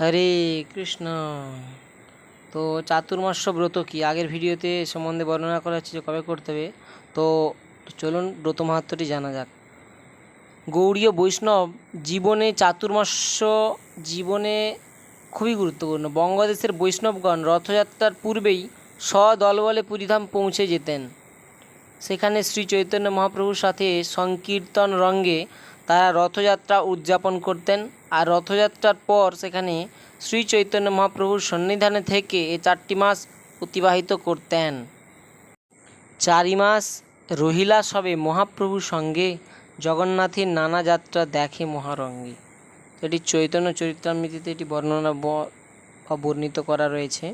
হরে কৃষ্ণ। তো চাতুর্মাস্য ব্রত কি? আগের ভিডিওতে সম্বন্ধে বর্ণনা করা হচ্ছে যে কবে করতে হবে। তো চলুন ব্রত মাহাত্ম্যটি জানা যাক। গৌড়ীয় বৈষ্ণব জীবনে চাতুর্মাস্য জীবনে খুবই গুরুত্বপূর্ণ। বঙ্গদেশের বৈষ্ণবগণ রথযাত্রার পূর্বেই সদলবলে পুরীধাম পৌঁছে যেতেন। সেখানে শ্রী চৈতন্য মহাপ্রভুর সাথে সংকীর্তন রঙ্গে তারা রথযাত্রা উদযাপন করতেন আর রথযাত্রার পর সেখানে শ্রী চৈতন্য মহাপ্রভুর সন্নিধানে থেকে এই চারটি মাস অতিবাহিত করতেন। চারি মাস রহিলা সবে মহাপ্রভুর সঙ্গে জগন্নাথের নানা যাত্রা দেখে মহারঙ্গে। এটি চৈতন্য চরিত্রামৃতিতে এটি বর্ণনা বা বর্ণিত করা রয়েছে।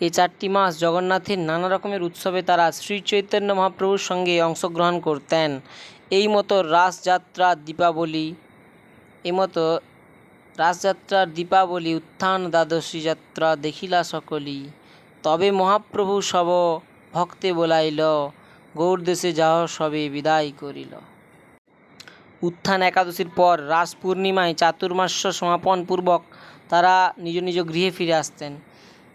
এই চারটি মাস জগন্নাথের নানা রকমের উৎসবে তারা শ্রী চৈতন্য মহাপ্রভুর সঙ্গে অংশগ্রহণ করতেন। এই মতো রাসযাত্রা, দীপাবলি এই মতো রাসযাত্রার দীপাবলি, উত্থান, দ্বাদশী যাত্রা দেখিলা সকলি। তবে মহাপ্রভু সব ভক্তে বোলাইল গৌর দেশে যাও সবে বিদায় করিল। উত্থান একাদশীর পর রাস পূর্ণিমায় চাতুর্মাস্য সমাপন পূর্বক তারা নিজ নিজ গৃহে ফিরে আসতেন।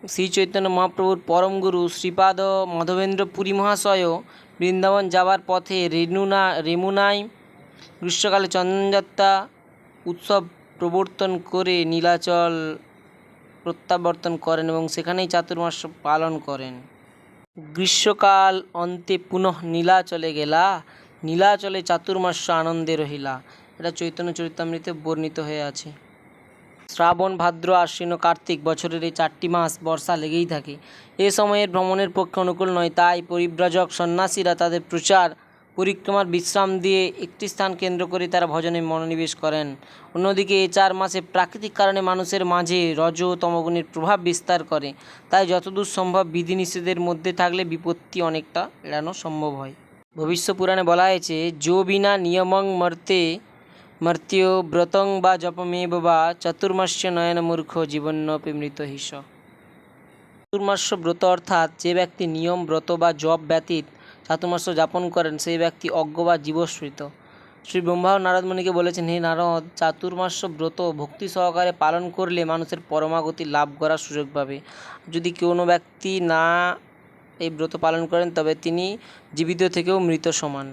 শ্রী চৈতন্য মহাপ্রভুর পরম গুরু শ্রীপাদ মাধবেন্দ্র পুরী মহাশয়ও বৃন্দাবন যাওয়ার পথে রেণুনা রেমুনায় গ্রীষ্মকালে চন্দনযাত্রা উৎসব প্রবর্তন করে নীলাচল প্রত্যাবর্তন করেন এবং সেখানেই চাতুর্মাস পালন করেন। গ্রীষ্মকাল অন্তে পুনঃ নীলাচলে গেলা নীলাচলে চাতুর্মাস আনন্দে রহিলা। এটা চৈতন্য চরিতামৃতে বর্ণিত হয়ে আছে। শ্রাবণ, ভাদ্র, আশ্বিন ও কার্তিক বছরের এই চারটি মাস বর্ষা লেগেই থাকে। এ সময়ের ভ্রমণের পক্ষে অনুকূল নয়, তাই পরিব্রাজক সন্ন্যাসীরা তাদের প্রচার, পরিক্রমার বিশ্রাম দিয়ে একটি স্থান কেন্দ্র করে তারা ভজনে মনোনিবেশ করেন। অন্যদিকে এই চার মাসে প্রাকৃতিক কারণে মানুষের মাঝে রজ ও তমগুণের প্রভাব বিস্তার করে। তাই যতদূর সম্ভব বিধিনিষেধের মধ্যে থাকলে বিপত্তি অনেকটা এড়ানো সম্ভব হয়। ভবিষ্য পুরাণে বলা হয়েছে, যো বিনা নিয়মং মর্তে মর্ত্য ব্রতং বা জপমেব বা চতুর্মাস্য নয়ন মূর্খ জীবন্নপি মৃত হিস চতুর্মাস্য ব্রত অর্থাৎ যে ব্যক্তি নিয়ম, ব্রত বা জপ ব্যতীত চাতুর্মাস্য যাপন করেন, সেই ব্যক্তি অজ্ঞ বা জীবস্মৃত শ্রী ব্রহ্মা ও নারদমণিকে বলেছেন, হে নারদ, চাতুর্মাস্য ব্রত ভক্তি সহকারে পালন করলে মানুষের পরমাগতি লাভ করার সুযোগ পাবে। যদি কোনো ব্যক্তি না এই ব্রত পালন করেন, তবে তিনি জীবিত থেকেও মৃত সমান।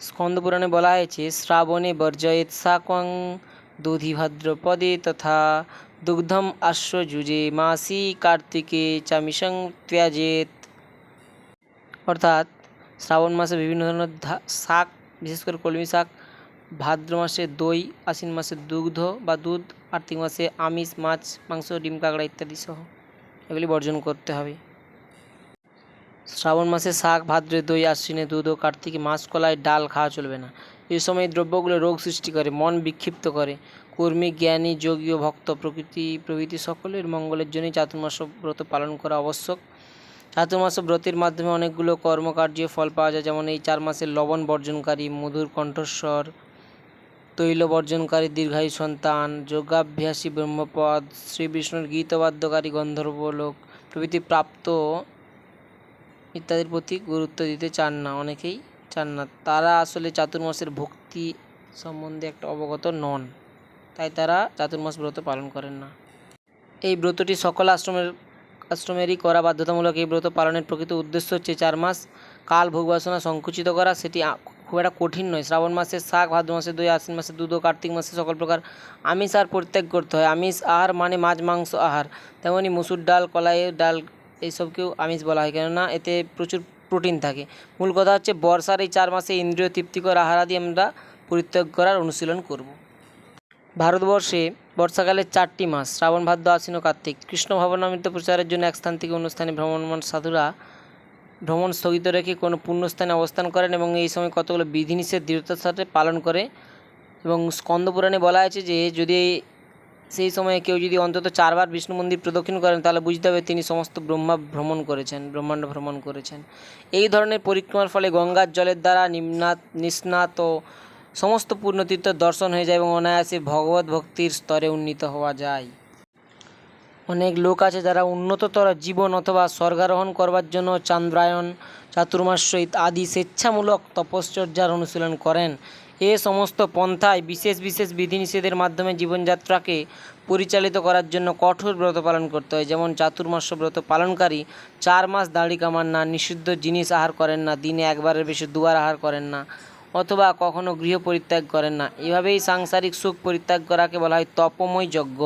স্কন্দ পুরাণে বলা হয়েছে, শ্রাবণে বর্জয়েত শাকং দধি ভাদ্রপদে তথা দুগ্ধম আশ্ব যুজে মাসি কার্তিকে চামিসং ত্যাজেত অর্থাৎ শ্রাবণ মাসে বিভিন্ন ধরনের শাক, বিশেষ করে কলমি শাক, ভাদ্র মাসে দই, আশ্বিন মাসে দুগ্ধ বা দুধ কার্তিক মাসে আমিষ, মাছ, মাংস, ডিম, কাঁকড়া ইত্যাদি সহ এগুলি বর্জন করতে হবে। শ্রাবণ মাসে শাক, ভাদ্রে দই, আশ্বিনে দুধ ও কার্তিকে মাছ কলায় ডাল খাওয়া চলবে না। এই সময় দ্রব্যগুলো রোগ সৃষ্টি করে, মন বিক্ষিপ্ত করে। কর্মী, জ্ঞানী, যোগী ও ভক্ত, প্রকৃতি, প্রভৃতি সকলের মঙ্গলের জন্যই চাতুর্মাস ব্রত পালন করা আবশ্যক। চাতুর্মাস ব্রতের মাধ্যমে অনেকগুলো কর্মকার্য ফল পাওয়া যায়, যেমন এই চার মাসে লবণ বর্জনকারী, মধুর কণ্ঠস্বর, তৈল বর্জনকারী, দীর্ঘায়ু সন্তান, যোগাভ্যাসী ব্রহ্মপদ শ্রী বিষ্ণুর গীতবাদ্যকারী গন্ধর্বলোক, প্রভৃতি প্রাপ্ত ইত্যাদির প্রতি গুরুত্ব দিতে চান না, অনেকেই চান না। তারা আসলে চাতুর্মাসের ভক্তি সম্বন্ধে একটা অবগত নন, তাই তারা চাতুর্মাস ব্রত পালন করেন না। এই ব্রতটি সকল আশ্রমের, আশ্রমেরই করা বাধ্যতামূলক। এই ব্রত পালনের প্রকৃত উদ্দেশ্য হচ্ছে চার মাস কাল ভোগ বাসনা সংকুচিত করা। সেটি খুব একটা কঠিন নয়। শ্রাবণ মাসে শাক, ভাদ্র মাসে দই, আশ্বিন মাসে দুধ ও কার্তিক মাসে সকল প্রকার আমিষ আর পরিত্যাগ করতে হয়। আমিষ আহার মানে মাছ, মাংস আহার। তেমনি মুসুর ডাল কলাইয়ের ডাল এইসবকেও আমিষ বলা হয়। কেননা এতে প্রচুর প্রোটিন থাকে। মূল কথা হচ্ছে বর্ষার এই চার মাসে ইন্দ্রিয় তৃপ্তিকর আহারাদি আমরা পরিত্যাগ করার অনুশীলন করব। ভারতবর্ষে বর্ষাকালে চারটি মাস, শ্রাবণ, ভাদ্র, আশ্বিন কার্তিক। কৃষ্ণ ভাবনামৃত প্রচারের জন্য এক স্থান থেকে অন্য স্থানে ভ্রমণমান সাধুরা ভ্রমণ স্থগিত রেখে কোনো পুণ্যস্থানে অবস্থান করেন এবং এই সময় কতগুলো বিধিনিষেধ দৃঢ়তার সাথে পালন করে। এবং স্কন্দ পুরাণে বলা আছে যে, যদি সেই সময়ে কেউ যদি অন্তত চারবার বিষ্ণু মন্দির প্রদক্ষিণ করেন, তাহলে বুঝতে হবে তিনি সমস্ত ব্রহ্মা ভ্রমণ করেছেন, ব্রহ্মাণ্ড ভ্রমণ করেছেন। এই ধরনের পরিক্রমার ফলে গঙ্গার জলের দ্বারা নিম্নাত, নিষ্ণাত সমস্ত পূর্ণতীর্থ দর্শন হয়ে যায় এবং অনায়াসে ভগবত ভক্তির স্তরে উন্নীত হওয়া যায়। অনেক লোক আছে যারা উন্নততর জীবন অথবা স্বর্গারোহণ করবার জন্য চান্দ্রায়ণ চাতুর্মাস্য ইত- আদি স্বেচ্ছামূলক তপশ্চর্যার অনুশীলন করেন। এ সমস্ত পন্থায় বিশেষ বিশেষ বিধিনিষেধের মাধ্যমে জীবনযাত্রাকে পরিচালিত করার জন্য কঠোর ব্রত পালন করতে হয়। যেমন চাতুর্মাস্য ব্রত পালনকারী চার মাস দাড়ি কামান না, নিষিদ্ধ জিনিস আহার করেন না, দিনে একবারের বেশি দুবার আহার করেন না, অথবা কখনো গৃহ পরিত্যাগ করেন না। এভাবেই সাংসারিক সুখ পরিত্যাগ করাকে বলা হয় তপময় যজ্ঞ।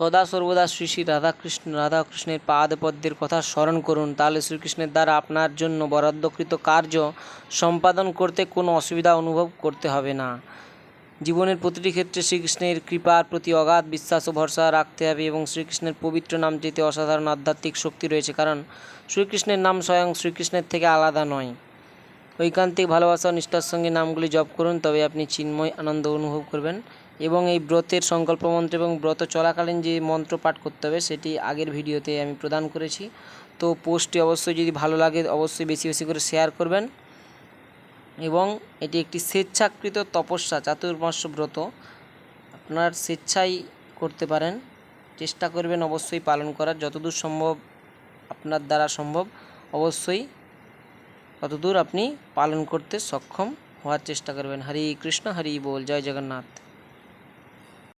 সদা সর্বদা শ্রী শ্রী রাধাকৃষ্ণ, রাধাকৃষ্ণের পাদপদ্মের কথা স্মরণ করুন। তাহলে শ্রীকৃষ্ণের দ্বারা আপনার জন্য বরাদ্দকৃত কার্য সম্পাদন করতে কোনো অসুবিধা অনুভব করতে হবে না। জীবনের প্রতিটি ক্ষেত্রে শ্রীকৃষ্ণের কৃপার প্রতি অগাধ বিশ্বাস ও ভরসা রাখতে হবে এবং শ্রীকৃষ্ণের পবিত্র নামটিতে অসাধারণ আধ্যাত্মিক শক্তি রয়েছে, কারণ শ্রীকৃষ্ণের নাম স্বয়ং শ্রীকৃষ্ণের থেকে আলাদা নয়। ঐকান্তিক ভালোবাসা ও নিষ্ঠার সঙ্গে নামগুলি জপ করুন, তবে আপনি চিন্ময় আনন্দ অনুভব করবেন। এবং এই ব্রতের সংকল্প মন্ত্র এবং ব্রত চলাকালীন যে মন্ত্র পাঠ করতে হবে, সেটি আগের ভিডিওতে আমি প্রদান করেছি। তো পোস্টটি অবশ্যই যদি ভালো লাগে, অবশ্যই বেশি বেশি করে শেয়ার করবেন। এবং এটি একটি স্বেচ্ছাকৃত তপস্যা, চাতুর্মাস্য ব্রত। আপনার স্বেচ্ছাই করতে পারেন। চেষ্টা করবেন অবশ্যই পালন করার। যতদূর সম্ভব আপনার দ্বারা সম্ভব, অবশ্যই ততদূর আপনি পালন করতে সক্ষম হওয়ার চেষ্টা করবেন। হরি কৃষ্ণ, হরি বল। জয় জগন্নাথ।